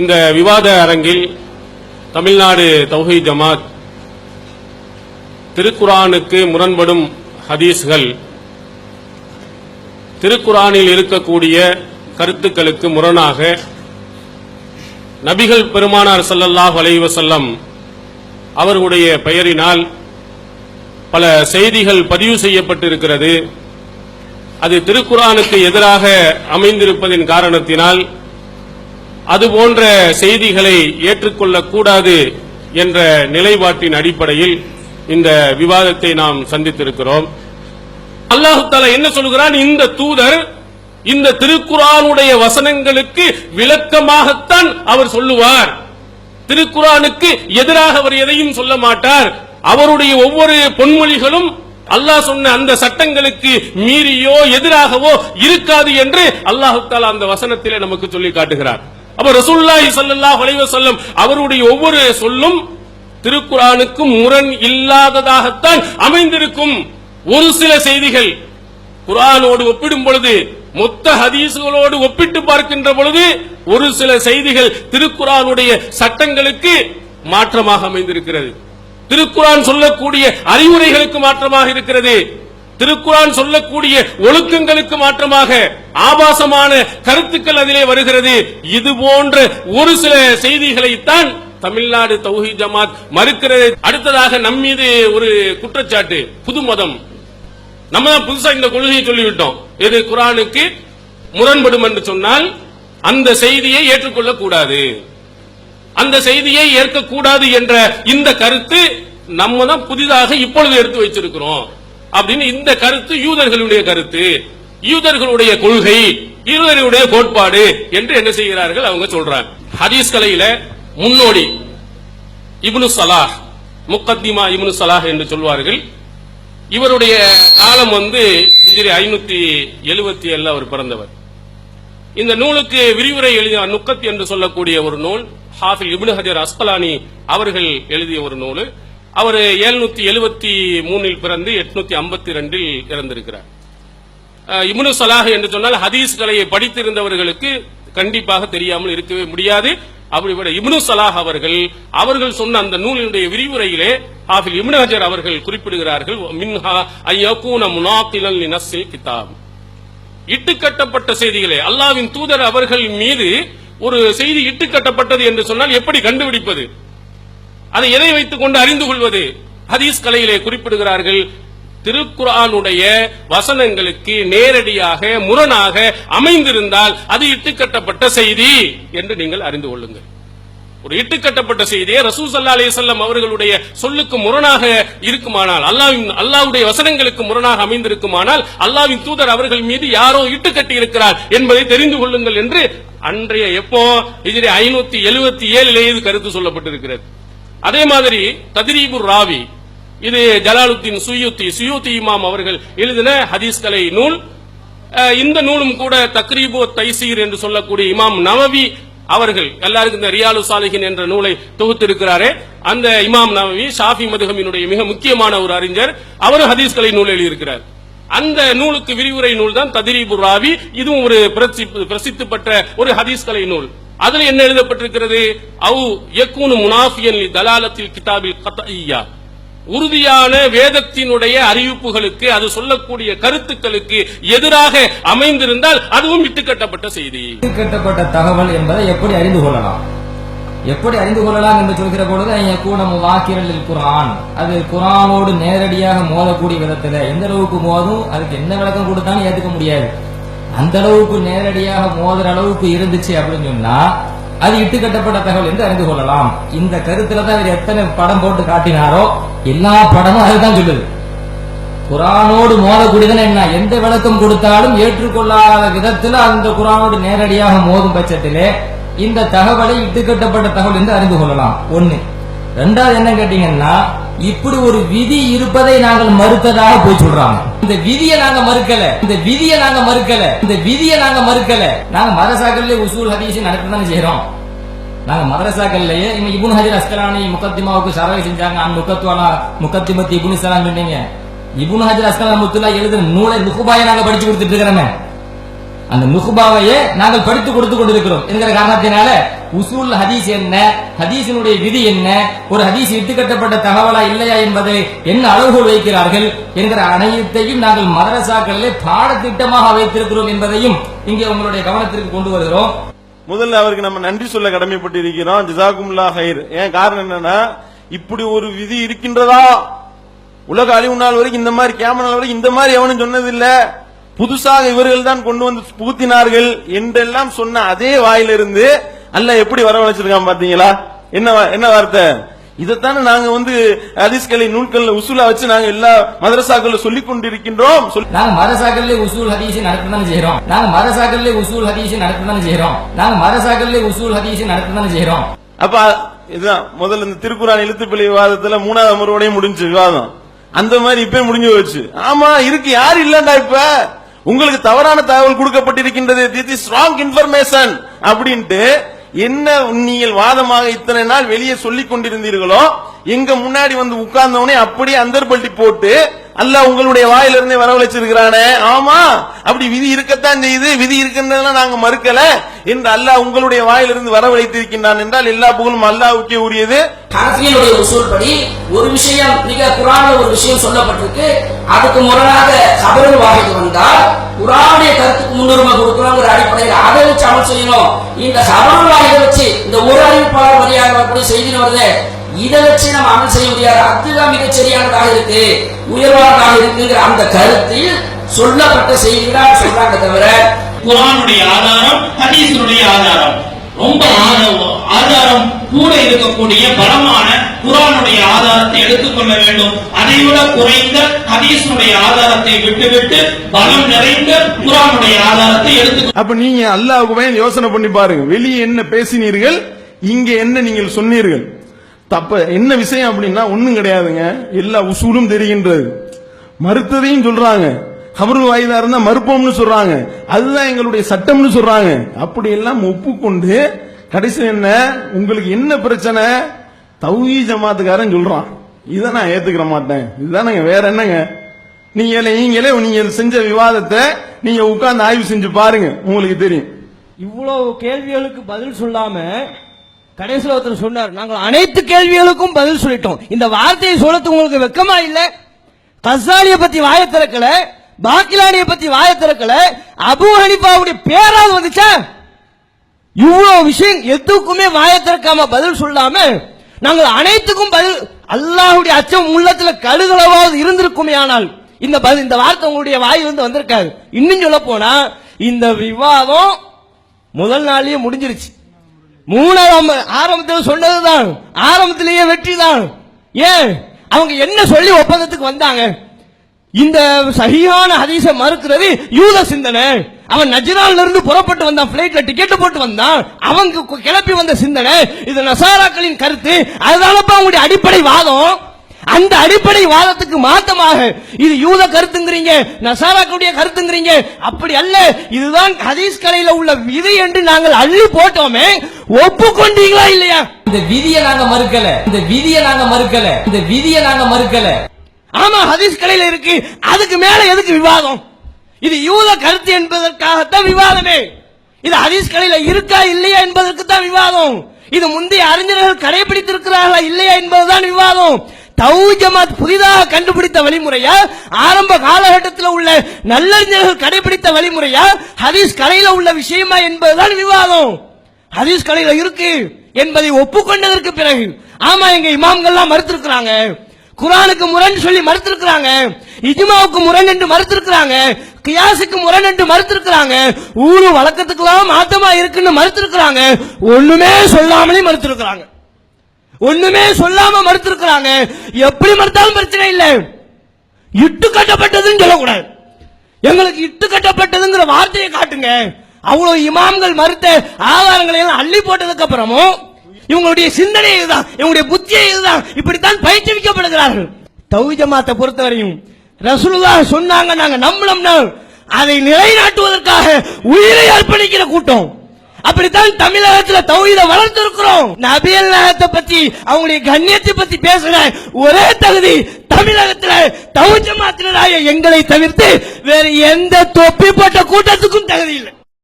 இந்த விவாத அரங்கில் தமிழ்நாடு தௌஹி ஜமாத் திருக்குரானுக்கு முரண்படும் ஹதீஸ்கள் திருக்குரானில் இருக்கக்கூடிய கருத்துக்களுக்கு முரணாக நபிகள் பெருமானார் சல்லல்லாஹ் அலைவசல்லம் அவர்களுடைய பெயரினால் பல செய்திகள் பதிவு செய்யப்பட்டிருக்கிறது. அது திருக்குரானுக்கு எதிராக அமைந்திருப்பதின் காரணத்தினால் அதுபோன்ற செய்திகளை ஏற்றுக்கொள்ளக்கூடாது என்ற நிலைப்பாட்டின் அடிப்படையில் இந்த விவாதத்தை நாம் சந்தித்திருக்கிறோம். அல்லாஹு தாலா என்ன சொல்கிறான்? இந்த தூதர் இந்த திருக்குறானுடைய வசனங்களுக்கு விளக்கமாகத்தான் அவர் சொல்லுவார். திருக்குறானுக்கு எதிராக அவர் எதையும் சொல்ல மாட்டார். அவருடைய ஒவ்வொரு பொன்மொழிகளும் அல்லாஹ் சொன்ன அந்த சட்டங்களுக்கு மீறியோ எதிராகவோ இருக்காது என்று அல்லாஹு தாலா அந்த வசனத்திலே நமக்கு சொல்லி காட்டுகிறார். அப்ப ரசூல்லாஹி ஸல்லல்லாஹு அலைஹி வஸல்லம் அவருடைய ஒவ்வொரு சொல்லும் திருக்குறானுக்கும் முரண் இல்லாததாகத்தான் அமைந்திருக்கும் ஒரு சில செய்திகள். குரானோடு ஒப்பிடும் பொழுது மொத்த ஹதீசுகளோடு ஒப்பிட்டு பார்க்கின்ற பொழுது ஒரு சில செய்திகள் திருக்குறானுடைய சட்டங்களுக்கு மாற்றமாக அமைந்திருக்கிறது. திருக்குறான் சொல்லக்கூடிய அறிவுரைகளுக்கு மாற்றமாக இருக்கிறது. திருக்குரான் சொல்லக்கூடிய ஒழுக்கங்களுக்கு மாற்றமாக ஆபாசமான கருத்துக்கள் அதிலே வருகிறது. இது போன்ற ஒரு சில செய்திகளைத்தான் தமிழ்நாடு தௌஹி ஜமாத் மறுக்கிறது. அடுத்ததாக நம் மீது ஒரு குற்றச்சாட்டு புது மதம் நம்ம தான் புதுசா இந்த கொள்கையை சொல்லிவிட்டோம். இது குரானுக்கு முரண்படும் என்று சொன்னால் அந்த செய்தியை ஏற்றுக்கொள்ள கூடாது அந்த செய்தியை ஏற்கக்கூடாது என்ற இந்த கருத்து நம்ம தான் புதிதாக இப்பொழுது எடுத்து வச்சிருக்கிறோம் அப்படின்னு இந்த கருத்து யூதர்களுடைய கருத்து. யூதர்களுடைய கொள்கை யூதர்களுடைய கோட்பாடு என்று என்ன செய்கிறார்கள் அவங்க சொல்றாங்க. ஹதீஸ் கலையில முன்னோடி இப்னு சலாஹ் முக்கத்திமா இப்னு சலாஹ் என்று சொல்வார்கள். இவருடைய காலம் வந்து ஹிஜ்ரி ஐநூத்தி எழுபத்தி ஏழுல அவர் பிறந்தவர். இந்த நூலுக்கு விரிவுரை எழுதிய நுக்கத் என்று சொல்லக்கூடிய ஒரு நூல் ஹாஃபில் இப்னு ஹஜர் அஸ்கலானி அவர்கள் எழுதிய ஒரு நூல். அவர் எழுநூத்தி எழுபத்தி மூணில் பிறந்து எட்நூத்தி ஐம்பத்தி ரெண்டில் இறந்திருக்கிறார். இமுனு சலாஹ் என்று சொன்னால் ஹதீஸ் கலையை படித்திருந்தவர்களுக்கு கண்டிப்பாக தெரியாமல் இருக்கவே முடியாது. அப்படிப்பட்ட இப்னு சலாஹ் அவர்கள் அவர்கள் சொன்ன அந்த நூலினுடைய விரிவுரையிலே ஆஃபில் இப்னு ஹஜர் அவர்கள் குறிப்பிடுகிறார்கள் மின்ஹா ஐயகூன முனாத்திலன் லினஸ்ஸில் கிதாப் இட்டுக்கட்டப்பட்ட செய்திகளே அல்லாவின் தூதர் அவர்கள் மீது ஒரு செய்தி இட்டுக்கட்டப்பட்டது என்று சொன்னால் எப்படி கண்டுபிடிப்பது? அதை எதை வைத்துக் கொண்டு அறிந்து கொள்வது? ஹதீஸ் கலையிலே குறிப்பிடுகிறார்கள் திருக்குறானுடைய வசனங்களுக்கு நேரடியாக முரணாக அமைந்திருந்தால் அது இட்டுக்கட்டப்பட்ட செய்தி என்று நீங்கள் அறிந்து கொள்ளுங்கள். ஒரு இட்டுக்கட்டப்பட்ட செய்தியை ரசூ சல்லா அலிசல்லம் அவர்களுடைய சொல்லுக்கு முரணாக இருக்குமானால் அல்லாவின் அல்லாவுடைய வசனங்களுக்கு முரணாக அமைந்திருக்குமானால் அல்லாவின் தூதர் அவர்கள் மீது யாரோ இட்டுக்கட்டி இருக்கிறார் என்பதை தெரிந்து கொள்ளுங்கள் என்று அன்றைய எப்போ இதிலே ஐநூத்தி எழுபத்தி ஏழிலே இது கருத்து சொல்லப்பட்டிருக்கிறது. அதே மாதிரி ததிரீபுர் ராவி இது ஜலாலுத்தீன் சுயூத்தி சுயூத்தி இமாம் அவர்கள் எழுதின ஹதீஸ் கலை நூல். இந்த நூலும் கூட தக்ரீபோ தைசீர் என்று சொல்லக்கூடிய இமாம் நவவி அவர்கள் எல்லாருக்கும் இந்த ரியாலு சாலிஹின் என்ற நூலை தொகுத்திருக்கிறாரே. அந்த இமாம் நவவி ஷாஃபி மதுகமினுடைய மிக முக்கியமான ஒரு அறிஞர். அவரும் ஹதீஸ் கலை நூல் எழுதியிருக்கிறார். அந்த நூலுக்கு விரிவுரை நூல் தான் ததிரீபு ராவி. இதுவும் ஒரு பிரசித்தி பெற்ற ஒரு ஹதீஸ் கலை நூல். அதுல என்ன எழுதப்பட்டிருக்கிறது? அவு எக்கூனு முனாஃபியன் தலாலத்தில் கிதாபில் கத்இய்யா உறுதியான வேதத்தினுடைய அறிவிப்புகளுக்கு அது சொல்லக்கூடிய கருத்துக்களுக்கு எதிராக அமைந்திருந்தால் அதுவும் இட்டுக்கட்டப்பட்ட செய்தி. இட்டுக்கட்டப்பட்ட தகவல் என்பதை எப்படி அறிந்து கொள்ளலாம்? எப்படி அறிந்து கொள்ளலாம் என்று சொல்கிற பொழுது கூட வாக்கிரலில் குரான் அது குரானோடு நேரடியாக மோதக்கூடிய விதத்துல எந்த அளவுக்கு மோதும் அதுக்கு என்ன விளக்கம் கொடுத்தாலும் ஏத்துக்க முடியாது. அந்த அளவுக்கு நேரடியாக மோதுற அளவுக்கு இருந்துச்சு அப்படின்னு சொன்னா அது இட்டுக்கட்டப்பட்ட தகவல் என்று அறிந்து கொள்ளலாம். இந்த கருத்துல தான் அவர் எத்தனை படம் போட்டு காட்டினாரோ எல்லா படமும் அதுதான் சொல்லுது. குரானோடு மோதக்கூடியதுன்னு என்ன? எந்த விளக்கம் கொடுத்தாலும் ஏற்றுக்கொள்ளாத விதத்துல அந்த குரானோடு நேரடியாக மோதும் பட்சத்திலே இந்த தகவலை இட்டுக்கட்டப்பட்ட தகவல் என்று அறிந்து கொள்ளலாம். ஒண்ணு. ரெண்டாவது என்ன கேட்டீங்கன்னா இப்படி ஒரு விதி இருப்பதை நாங்கள் மறுத்ததாக போய் சொல்றாங்க. இந்த விதியை நாங்க மறுக்கல. இந்த விதியை நாங்க மறுக்கல. இந்த விதியை நாங்க மறுக்கல. நாங்க மதரசாக்கள்லயே உசூல் ஹதீஸ் நடக்கத்தானே செய்யறோம் நாங்க மதரசாக்கள்லயே இவங்க இபுன் ஹஜர் அஸ்கலானி முகத்திமாவுக்கு சரவை செஞ்சாங்க. அந்த முகத்துவாலா முகத்திமத்தி இபுன் இஸ்லாம் சொன்னீங்க. இபுன் ஹஜர் அஸ்கலான் முத்துலா எழுதுற நூலை நுகுபாயை நாங்க படிச்சு கொடுத்துட்டு இருக்கிறோமே. அந்த நுகுபாவையே நாங்கள் படித்து கொடுத்து கொண்டிருக்கிறோம். என்கிற காரணத்தினால உசூல் ஹதீஸ் என்ன? ஹதீஸினுடைய விதி என்ன? ஒரு ஹதீஸ் இட்டுக்கட்டப்பட்ட தகவலா இல்லையா என்பதை என்ன அளவுகோல் வைக்கிறார்கள்? என்கிற அனைத்தையும் நாங்கள் மதரசாக்களிலே பாடத்திட்டமாக வைத்திருக்கிறோம் என்பதையும் இங்கே உங்களுடைய கவனத்திற்கு கொண்டு வருகிறோம். முதல்ல அவருக்கு நம்ம நன்றி சொல்ல கடமைப்பட்டு இருக்கிறோம் ஜிசாகும்லா ஹைர் ஏன் காரணம் என்னன்னா இப்படி ஒரு விதி இருக்கின்றதா? உலக அழிவு நாள் வரைக்கும் இந்த மாதிரி கேமரா நாள் வரைக்கும் இந்த மாதிரி எவனும் சொன்னதில்லை. புதுசாக இவர்கள் தான் கொண்டு வந்து புகுத்தினார்கள் என்றெல்லாம் சொன்ன அதே வாயிலிருந்து அல்லாஹ் எப்படி வரவழைச்சிருக்கான் பாத்தீங்களா என்ன என்ன வார்த்தை? இதைத்தானே நாங்க வந்து ஹதீஸ்களை நூல்கள்ல உசூலா வச்சு நாங்க எல்லா மதரசாக்கள்ல சொல்லிக் கொண்டிருக்கின்றோம். நாங்க மதரசாக்களிலே உசூல் ஹதீஸ் நடத்த தானே செய்யறோம் நாங்க மதரசாக்களிலே உசூல் ஹதீஸ் நடத்த தானே செய்யறோம் நாங்க மதரசாக்களிலே உசூல் ஹதீஸ் நடத்த தானே செய்யறோம் அப்ப இதுதான் முதல்ல இந்த திருக்குறான் எழுத்துப்பிழை விவாதத்துல மூணாவது அமர்வோடய முடிஞ்சு விவாதம். அந்த மாதிரி இப்ப முடிஞ்சு போச்சு. ஆமா இருக்கு யாரு இல்லண்டா இப்ப? உங்களுக்கு தவறான தகவல் கொடுக்கப்பட்டிருக்கின்றது. திஸ் இஸ் ராங் இன்ஃபர்மேஷன் அப்படின்ட்டு என்ன நீங்கள் வாதமாக இத்தனை நாள் வெளியே சொல்லிக் கொண்டிருந்தீர்களோ எங்க முன்னாடி வந்து உட்கார்ந்தவனே அப்படியே அந்தர்பல்ட்டி போட்டு அல்லாஹ் உங்களுடைய வாயிலிருந்தே வரவழைச்சிருக்கிறானே. ஆமா அப்படி விதி இருக்கத்தான் செய்யுது. விதி இருக்கின்றதெல்லாம் நாங்க மறுக்கல. என்று அல்லாஹ் உங்களுடைய வாயிலிருந்து வரவழைத்திருக்கின்றான் என்றால் எல்லா புகழும் அல்லாவுக்கே உரியது. ஹனஃபியனுடைய உசூல் படி ஒரு விஷயம் மிக குரான ஒரு விஷயம் சொல்லப்பட்டிருக்கு. அதுக்கு முரணாக கபருள் வாகிட்டு வந்தால் குரானுடைய கருத்துக்கு முன்னுரிமை கொடுக்கணுங்கிற அடிப்படையில் அதை வச்சு அமல் செய்யணும். இந்த கபருள் வாகிட்டு வச்சு இந்த ஒரு அறிவிப்பாளர் வழியாக வரக்கூடிய செய்தி வருது. இதை வச்சு நம்ம அமல் செய்ய முடியாது. அதுதான் மிகச் சரியானதாக இருக்கு. உயர்வானதாக இருக்குங்கிற அந்த கருத்தில் சொல்லப்பட்ட செய்திதான் சொல்றாங்க தவிர குரானுடைய ஆதாரம் ஹதீஸினுடைய ஆதாரம். ரொம்ப ஆத- ஆதாரம் கூட இருக்கக்கூடிய பலமான குரானுடைய ஆதாரத்தை எடுத்துக்கொள்ள வேண்டும். அதைவிட குறைந்த ஹதீஸினுடைய ஆதாரத்தை விட்டுவிட்டு பலம் நிறைந்த குரானுடைய ஆதாரத்தை எடுத்துக்கொள்ள அப்ப நீங்க அல்லாஹ்வுக்கு பயந்து யோசனை பண்ணி பாருங்க. வெளியே என்ன பேசினீர்கள் இங்க என்ன நீங்கள் சொன்னீர்கள்? தப்ப என்ன விஷயம் அப்படின்னா ஒன்றும் கிடையாதுங்க. எல்லா உசூலும் தெரிகின்றது. மறுத்ததையும் சொல்றாங்க. கபருள் வாயுதா இருந்தா மறுப்போம்னு சொல்றாங்க. அதுதான் எங்களுடைய சட்டம்னு சொல்றாங்க. அப்படி எல்லாம் ஒப்புக்கொண்டு கடைசி என்ன? உங்களுக்கு என்ன பிரச்சனை? தௌஹி ஜமாத்துக்காரன் சொல்றான். இதை நான் ஏத்துக்கிற மாட்டேன். இதுதானங்க வேற என்னங்க? நீங்களே நீங்களே நீங்க செஞ்ச விவாதத்தை நீங்க உட்கார்ந்து ஆய்வு செஞ்சு பாருங்க. உங்களுக்கு தெரியும். இவ்வளவு கேள்விகளுக்கு பதில் சொல்லாம கடைசியில் ஒருத்தர் சொன்னார் நாங்கள் அனைத்து கேள்விகளுக்கும் பதில் சொல்லிட்டோம். இந்த வார்த்தையை சொல்லத்துக்கு உங்களுக்கு வெக்கமா இல்ல? கசாலிய பத்தி வாய திறக்கல பாக்கிலானிய பத்தி வாய திறக்கல அபு ஹனிபாவுடைய பேராவது வந்துச்சா? இவ்வளவு விஷயம் எதுக்குமே வாய திறக்காம பதில் சொல்லாம நாங்கள் அனைத்துக்கும் பதில் அல்லாஹுடைய அச்சம் உள்ளத்துல கடுகளவாவது இருந்திருக்குமே ஆனால் இந்த பதில் இந்த வார்த்தை உங்களுடைய வாயிலிருந்து வந்திருக்காது. இன்னும் சொல்ல போனா இந்த விவாதம் முதல் நாளையே முடிஞ்சிருச்சு. மூணாவது ஆரம்பத்தில் சொன்னதுதான். ஆரம்பத்திலேயே வெற்றி தான் ஏன்? அவங்க என்ன சொல்லி ஒப்பந்தத்துக்கு வந்தாங்க? இந்த சகியான ஹதீச மறுக்கிறது யூத சிந்தனை. அவன் நஜ்ரான்ல இருந்து புறப்பட்டு வந்தான் பிளைட்ல டிக்கெட் போட்டு வந்தான். அவங்க கிளப்பி வந்த சிந்தனை. இது நசாராக்களின் கருத்து. அதனாலப்பா அவங்களுடைய அடிப்படை வாதம் அந்த அடிப்படை வாதத்துக்கு மாத்தமாக இது யூத கருத்துங்கிறீங்க நசாராக்களுடைய கருத்துங்கிறீங்க. அப்படி அல்ல இதுதான் ஹதீஸ் கலையில உள்ள விதி என்று நாங்கள் அள்ளி போட்டோமே ஒப்புக்கொண்டீங்களா இல்லையா? இந்த விதியை நாங்க மறுக்கல. இந்த விதியை நாங்க மறுக்கல. இந்த விதியை நாங்க மறுக்கல. ஆமா ஹதீஸ் கலையில இருக்கு. அதுக்கு மேல எதுக்கு விவாதம்? இது யூத கருத்து என்பதற்காகத்தான் விவாதமே. இது ஹதீஸ் கலையில இருக்கா இல்லையா என்பதற்கு தான் விவாதம். இது முந்தைய அறிஞர்கள் கடைபிடித்திருக்கிறார்களா இல்லையா என்பதுதான் விவாதம். தௌஜமாத் புதிதாக கண்டுபிடித்த வழிமுறையா? ஆரம்ப காலகட்டத்தில் உள்ள நல்லறிஞர்கள் கடைபிடித்த வழிமுறையா? ஹதீஸ் கலையில உள்ள விஷயமா என்பதுதான் விவாதம். ஹதீஸ் கலையில இருக்கு என்பதை ஒப்புக்கொண்டதற்கு பிறகு ஆமா எங்க இமாம்கள்லாம் மறுத்திருக்கிறாங்க. குரானுக்கு முரண் சொல்லி மறுத்திருக்கிறாங்க. இஜ்மாவுக்கு முரண் என்று மறுத்திருக்கிறாங்க. கியாசுக்கு முரண் என்று மறுத்திருக்கிறாங்க. ஊரு வழக்கத்துக்கெல்லாம் மாத்தமா இருக்குன்னு மறுத்திருக்கிறாங்க. ஒண்ணுமே சொல்லாமலே மறுத்திருக்கிறாங்க. ஒண்ணுமே சொல்லாம மறுத்திருக்கிறாங்க. எப்படி மறுத்தாலும் பிரச்சனை இல்லை. இட்டு கட்டப்பட்டதுன்னு சொல்லக்கூடாது. எங்களுக்கு இட்டு கட்டப்பட்டதுங்கிற வார்த்தையை காட்டுங்க. அவ்வளவு இமாம்கள் மறுத்த ஆதாரங்களை எல்லாம் அள்ளி போட்டதுக்கு அப்புறமும் இவங்களுடைய சிந்தனை இதுதான் இவங்களுடைய புத்தியை இதுதான். இப்படித்தான் பயிற்றுவிக்கப்படுகிறார்கள் தௌஹீத் பொறுத்தவரையும் ரசூலுல்லாஹ் சொன்னாங்க நாங்க நம்பளம்னா அதை நிலைநாட்டுவதற்காக உயிரை அர்ப்பணிக்கிற கூட்டம். அப்படித்தான் தமிழகத்துல தௌஹீத வளர்த்திருக்கிறோம். நபியல் நாயகத்தை பத்தி அவங்களுடைய கண்ணியத்தை பத்தி பேசுற ஒரே தகுதி தமிழகத்துல தௌஹீத் மாத்திரராய எங்களை தவிர்த்து வேற எந்த தொப்பி போட்ட கூட்டத்துக்கும் தகுதி இல்லை.